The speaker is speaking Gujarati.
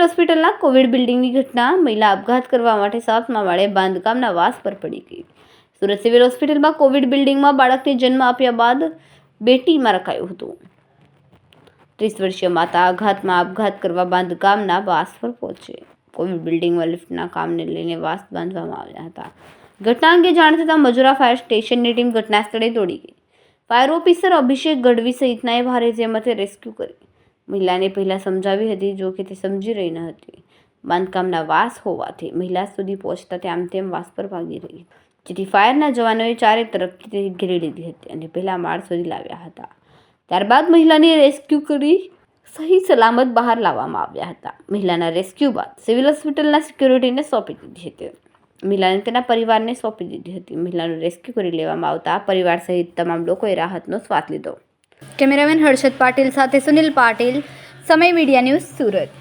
હોસ્પિટલના કોવિડ બિલ્ડિંગની ઘટના મહિલા આપઘાત કરવા માટે સાતમા માળે બાંધકામના વાસ પર પડી ગઈ. સુરત સિવિલ હોસ્પિટલમાં કોવિડ બિલ્ડિંગમાં બાળકને જન્મ આપ્યા બાદ બેટીમાં રખાયું હતું. ત્રીસ વર્ષીય માતા આઘાતમાં આપઘાત કરવા બાંધકામના વાસ પર પહોંચે. કોવિડ બિલ્ડિંગમાં લિફ્ટના કામને લઈને વાસ બાંધવામાં આવ્યા હતા. ઘટના અંગે જાણ થતાં મજુરા ફાયર સ્ટેશનની ટીમ ઘટના સ્થળે દોડી ગઈ. ફાયર ઓફિસર અભિષેક ગઢવી સહિતનાએ ભારે જહેમતે રેસ્ક્યુ કરી મહિલાને પહેલાં સમજાવી હતી, જો કે તે સમજી રહી ન હતી. બાંધકામના વાસ હોવાથી મહિલા સુધી પહોંચતા તે આમ તેમ વાસ પર ભાગી રહી. જેથી ફાયરના જવાનોએ ચારે તરફથી તે ઘેરી લીધી હતી અને પહેલાં માળ સુધી લાવ્યા હતા. ત્યારબાદ મહિલાને રેસ્ક્યુ કરી સહી સલામત બહાર લાવવામાં આવ્યા હતા. મહિલાના રેસ્ક્યુ બાદ સિવિલ હોસ્પિટલના સિક્યુરિટીને સોંપી દીધી હતી. મહિલાને તેના પરિવારને સોંપી દીધી હતી. મહિલાનું રેસ્ક્યુ કરી લેવામાં આવતા પરિવાર સહિત તમામ લોકોએ રાહતનો શ્વાસ લીધો. કેમેરામેન હર્ષદ પાટીલ સાથે સુનિલ પાટીલ સમય મીડિયા ન્યૂઝ સુરત.